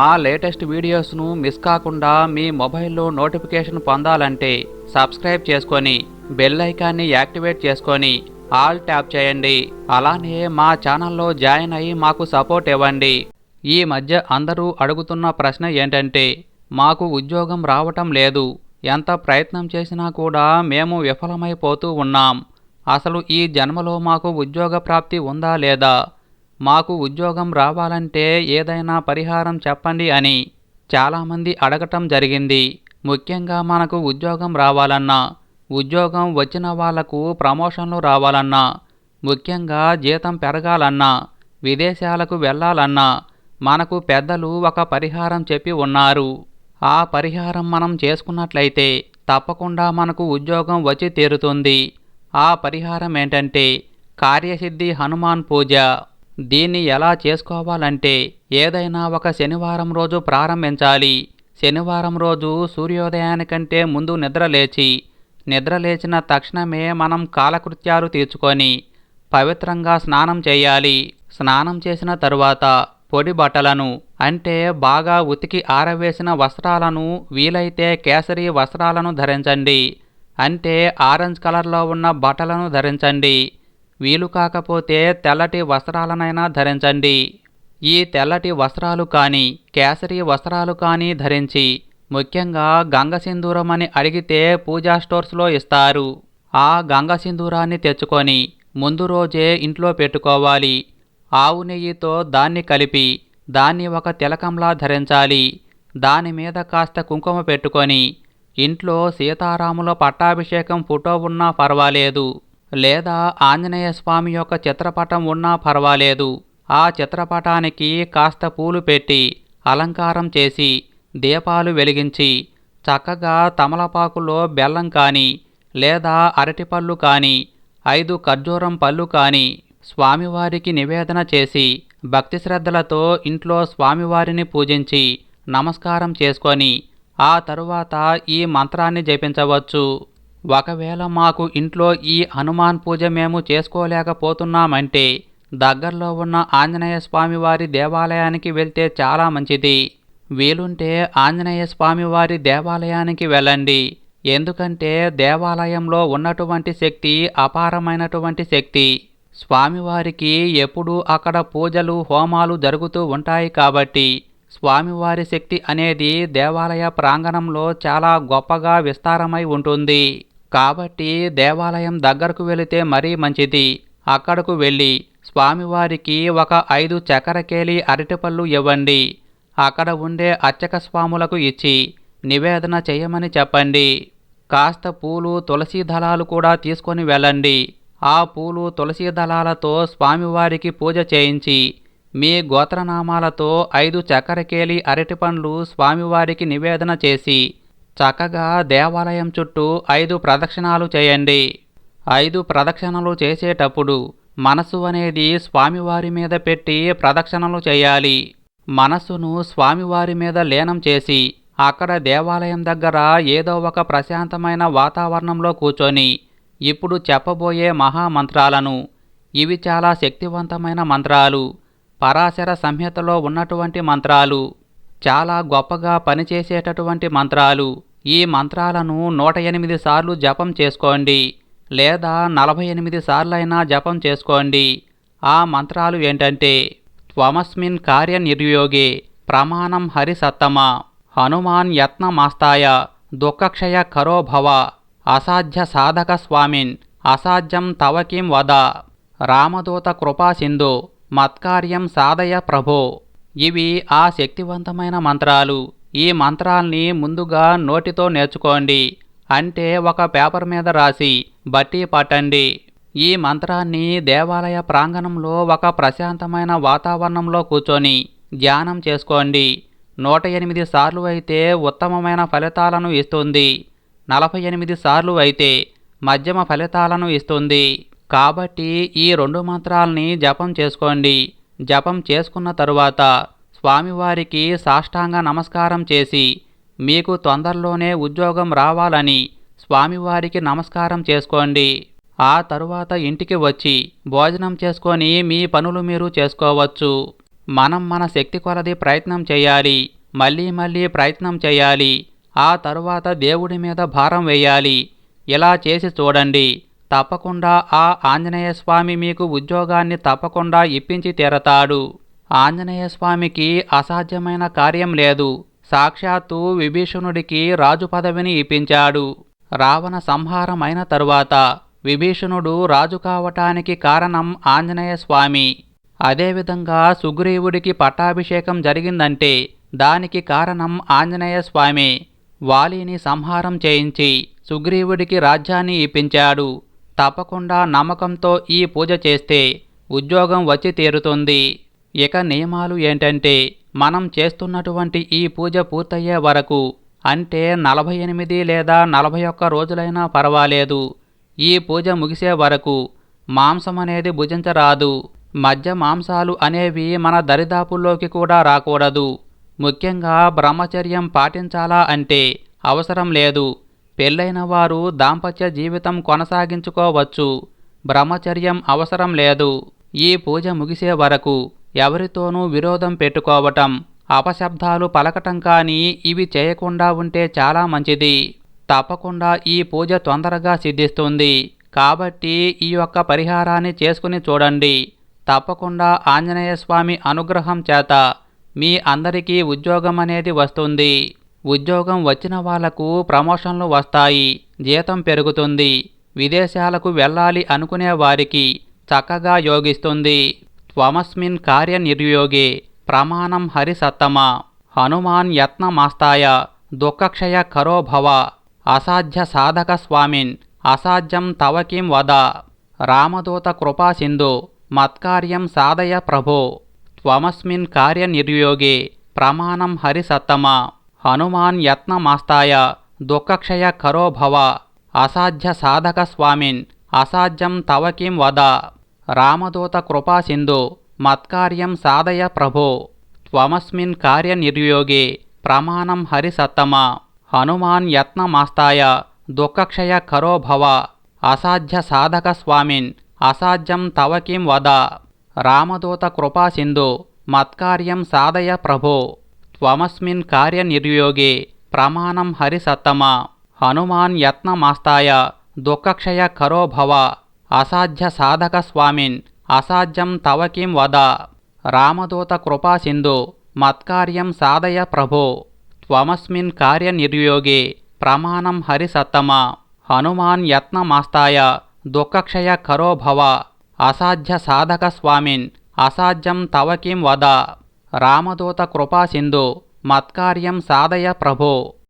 మా latest వీడియోస్ను miss కాకుండా మీ మొబైల్లో నోటిఫికేషన్ పొందాలంటే సబ్స్క్రైబ్ చేసుకొని బెల్ ఐకాన్ని యాక్టివేట్ చేసుకొని ఆల్ ట్యాప్ చేయండి. అలానే మా ఛానల్లో జాయిన్ అయ్యి మాకు సపోర్ట్ ఇవ్వండి. ఈ మధ్య అందరూ అడుగుతున్న ప్రశ్న ఏంటంటే మాకు ఉద్యోగం రావటం లేదు. ఎంత ప్రయత్నం చేసినా కూడా మేము విఫలమైపోతూ ఉన్నాం. అసలు ఈ జన్మలో మాకు ఉద్యోగ ప్రాప్తి ఉందా లేదా? మాకు ఉద్యోగం రావాలంటే ఏదైనా పరిహారం చెప్పండి అని చాలామంది అడగటం జరిగింది. ముఖ్యంగా మనకు ఉద్యోగం రావాలన్నా ఉద్యోగం వచ్చిన వాళ్ళకు ప్రమోషన్లు రావాలన్నా ముఖ్యంగా జీతం పెరగాలన్నా విదేశాలకు వెళ్ళాలన్నా మనకు పెద్దలు ఒక పరిహారం చెప్పి ఉన్నారు. ఆ పరిహారం మనం చేసుకున్నట్లయితే తప్పకుండా మనకు ఉద్యోగం వచ్చి తీరుతుంది. ఆ పరిహారం ఏంటంటే కార్యసిద్ధి హనుమాన్ పూజ. దీన్ని ఎలా చేసుకోవాలంటే ఏదైనా ఒక శనివారం రోజు ప్రారంభించాలి. శనివారం రోజు సూర్యోదయానికంటే ముందు నిద్ర లేచి నిద్ర లేచిన తక్షణమే మనం కాలకృత్యాలు తీర్చుకొని పవిత్రంగా స్నానం చేయాలి. స్నానం చేసిన తరువాత పొడి బట్టలను అంటే బాగా ఉతికి ఆరవేసిన వస్త్రాలను వీలైతే కేసరి వస్త్రాలను ధరించండి. అంటే ఆరెంజ్ కలర్లో ఉన్న బట్టలను ధరించండి. వీలు కాకపోతే తెల్లటి వస్త్రాలనైనా ధరించండి. ఈ తెల్లటి వస్త్రాలు కానీ కేసరి వస్త్రాలు కానీ ధరించి ముఖ్యంగా గంగ సింధూరం అని అడిగితే పూజా స్టోర్స్లో ఇస్తారు. ఆ గంగసింధూరాన్ని తెచ్చుకొని ముందు రోజే ఇంట్లో పెట్టుకోవాలి. ఆవు నెయ్యితో దాన్ని కలిపి దాన్ని ఒక తిలకంలా ధరించాలి. దాని మీద కాస్త కుంకుమ పెట్టుకొని ఇంట్లో సీతారాముల పట్టాభిషేకం ఫోటో ఉన్నా పర్వాలేదు. లేదా ఆంజనేయ స్వామి యొక్క చిత్రపటం ఉన్నా పర్వాలేదు. ఆ చిత్రపటానికి కాస్త పూలు పెట్టి అలంకారం చేసి దీపాలు వెలిగించి చక్కగా తమలపాకులో బెల్లం కానీ లేదా అరటిపళ్ళు కానీ ఐదు ఖర్జూరం పళ్ళు కానీ స్వామివారికి నివేదన చేసి భక్తి శ్రద్ధలతో ఇంట్లో స్వామివారిని పూజించి నమస్కారం చేసుకొని ఆ తరువాత ఈ మంత్రాన్ని జపించవచ్చు. ఒకవేళ మాకు ఇంట్లో ఈ హనుమాన్ పూజ మేము చేసుకోలేకపోతున్నామంటే దగ్గరలో ఉన్న ఆంజనేయ స్వామివారి దేవాలయానికి వెళ్తే చాలా మంచిది. వీలుంటే ఆంజనేయ స్వామివారి దేవాలయానికి వెళ్ళండి. ఎందుకంటే దేవాలయంలో ఉన్నటువంటి శక్తి అపారమైనటువంటి శక్తి. స్వామివారికి ఎప్పుడూ అక్కడ పూజలు హోమాలు జరుగుతూ ఉంటాయి కాబట్టి స్వామివారి శక్తి అనేది దేవాలయ ప్రాంగణంలో చాలా గొప్పగా విస్తారమై ఉంటుంది. కాబట్టి దేవాలయం దగ్గరకు వెళితే మరీ మంచిది. అక్కడకు వెళ్ళి స్వామివారికి ఒక ఐదు చక్కెరకేలి అరటిపళ్ళు ఇవ్వండి. అక్కడ ఉండే అర్చక స్వాములకు ఇచ్చి నివేదన చేయమని చెప్పండి. కాస్త పూలు తులసి దళాలు కూడా తీసుకొని వెళ్ళండి. ఆ పూలు తులసి దళాలతో స్వామివారికి పూజ చేయించి మీ గోత్రనామాలతో ఐదు చక్కెరకేలి అరటిపండ్లు స్వామివారికి నివేదన చేసి చక్కగా దేవాలయం చుట్టూ ఐదు ప్రదక్షిణాలు చేయండి. ఐదు ప్రదక్షిణలు చేసేటప్పుడు మనసు అనేది స్వామివారి మీద పెట్టి ప్రదక్షిణలు చేయాలి. మనస్సును స్వామివారి మీద లీనం చేసి అక్కడ దేవాలయం దగ్గర ఏదో ఒక ప్రశాంతమైన వాతావరణంలో కూర్చొని ఇప్పుడు చెప్పబోయే మహామంత్రాలను ఇవి చాలా శక్తివంతమైన మంత్రాలు పరాశర సంహితలో ఉన్నటువంటి మంత్రాలు చాలా గొప్పగా పనిచేసేటటువంటి మంత్రాలు. ఈ మంత్రాలను నూట ఎనిమిది సార్లు జపం చేసుకోండి. లేదా నలభై ఎనిమిది సార్లైనా జపం చేసుకోండి. ఆ మంత్రాలు ఏంటంటే త్వమస్మిన్ కార్యనిర్యోగే ప్రమాణం హరిసత్తమ హనుమాన్ యత్నమాస్తాయ దుఃఖక్షయ కరో భవ అసాధ్య సాధక స్వామిన్ అసాధ్యం తవకిం వద రామదూత కృపాసింధు మత్కార్యం సాధయ ప్రభో. ఇవి ఆ శక్తివంతమైన మంత్రాలు. ఈ మంత్రాల్ని ముందుగా నోటితో నేర్చుకోండి. అంటే ఒక పేపర్ మీద రాసి బట్టి పట్టండి. ఈ మంత్రాన్ని దేవాలయ ప్రాంగణంలో ఒక ప్రశాంతమైన వాతావరణంలో కూర్చొని ధ్యానం చేసుకోండి. నూట ఎనిమిది సార్లు అయితే ఉత్తమమైన ఫలితాలను ఇస్తుంది. నలభై ఎనిమిది సార్లు అయితే మధ్యమ ఫలితాలను ఇస్తుంది. కాబట్టి ఈ రెండు మంత్రాల్ని జపం చేసుకోండి. జపం చేసుకున్న తరువాత స్వామివారికి సాష్టాంగ నమస్కారం చేసి మీకు తొందరలోనే ఉద్యోగం రావాలని స్వామివారికి నమస్కారం చేసుకోండి. ఆ తరువాత ఇంటికి వచ్చి భోజనం చేసుకొని మీ పనులు మీరు చేసుకోవచ్చు. మనం మన శక్తి కొలది ప్రయత్నం చేయాలి. మళ్ళీ మళ్ళీ ప్రయత్నం చేయాలి. ఆ తరువాత దేవుడి మీద భారం వేయాలి. ఇలా చేసి చూడండి. తప్పకుండా ఆ ఆంజనేయ స్వామి మీకు ఉద్యోగాన్ని తప్పకుండా ఇప్పించి తీరతాడు. ఆంజనేయ స్వామికి అసాధ్యమైన కార్యం లేదు. సాక్షాత్తు విభీషణుడికి రాజు పదవిని ఇప్పించాడు. రావణ సంహారం అయిన తరువాత విభీషణుడు రాజు కావటానికి కారణం ఆంజనేయ స్వామి అదేవిధంగా సుగ్రీవుడికి పట్టాభిషేకం జరిగిందంటే దానికి కారణం ఆంజనేయ స్వామి వాలిని సంహారం చేయించి సుగ్రీవుడికి రాజ్యాన్ని ఇప్పించాడు. తప్పకుండా నమ్మకంతో ఈ పూజ చేస్తే ఉద్యోగం వచ్చి తీరుతుంది. ఇక నియమాలు ఏంటంటే మనం చేస్తున్నటువంటి ఈ పూజ పూర్తయ్యే వరకు అంటే నలభై ఎనిమిది లేదా నలభై ఒక్క రోజులైనా పర్వాలేదు. ఈ పూజ ముగిసే వరకు మాంసం అనేది భుజించరాదు. మధ్య మాంసాలు అనేవి మన దరిదాపుల్లోకి కూడా రాకూడదు. ముఖ్యంగా బ్రహ్మచర్యం పాటించాలా అంటే అవసరం లేదు. పెళ్ళైన వారు దాంపత్య జీవితం కొనసాగించుకోవచ్చు. బ్రహ్మచర్యం అవసరం లేదు. ఈ పూజ ముగిసే వరకు ఎవరితోనూ విరోధం పెట్టుకోవటం అపశబ్దాలు పలకటం కానీ ఇవి చేయకుండా ఉంటే చాలా మంచిది. తప్పకుండా ఈ పూజ తొందరగా సిద్ధిస్తుంది. కాబట్టి ఈ యొక్క పరిహారాన్ని చేసుకుని చూడండి. తప్పకుండా ఆంజనేయ స్వామి అనుగ్రహం చేత మీ అందరికీ ఉద్యోగం అనేది వస్తుంది. ఉద్యోగం వచ్చిన వాళ్ళకు ప్రమోషన్లు వస్తాయి జీతం పెరుగుతుంది విదేశాలకు వెళ్ళాలి అనుకునే వారికి చక్కగా యోగిస్తుంది. త్వమస్మిన్ కార్యనిర్యోగే ప్రమాణం హరిసత్తమ హనుమాన్ యత్నమాస్తాయ దుఃఖక్షయ కరో భవ అసాధ్య సాధక స్వామిన్ అసాధ్యం తవకిం వద రామదూత కృపాసింధు మత్కార్యం సాధయ ప్రభో. త్వమస్మిన్ కార్యనిర్యోగే ప్రమాణం హరిసత్తమ హనుమాన్ యత్నమాస్తాయ దుఃఖక్షయ కరో భవ అసాధ్య సాధక స్వామిన్ అసాధ్యం తవ కిం వద రామదూత కృపా సింధు మత్కార్యం సాధయ ప్రభో త్వమస్మిన్ కార్యనిర్యోగే ప్రమాణం హరిసత్తమ హనుమాన్ యత్నమాస్తాయ దుఃఖక్షయ కరో భవ అసాధ్య సాధక స్వామిన్ అసాధ్యం తవ కిం వద రామదూత కృపా సింధు మత్కార్యం సాధయ ప్రభో. త్వమస్మిన్ కార్యనిర్యోగే ప్రమాణం హరిసత్తమ హనుమాన్ యత్నమాస్తాయ దుఃఖక్షయ కరో భవ అసాధ్య సాధక స్వామిన్ అసాధ్యం తవ కిం వద రామదూత కృపాసింధు మత్కార్యం సాధయ ప్రభో త్వమస్మిన్ కార్యనిర్యోగే ప్రమాణం హరిసత్తమ హనుమాన్ యత్నమాస్తాయ దుఃఖక్షయ కరో భవ అసాధ్య సాధక స్వామిన్ అసాధ్యం తవ కిం వద రామదూత కృపా సింధు మత్కార్యం సాధయ ప్రభో.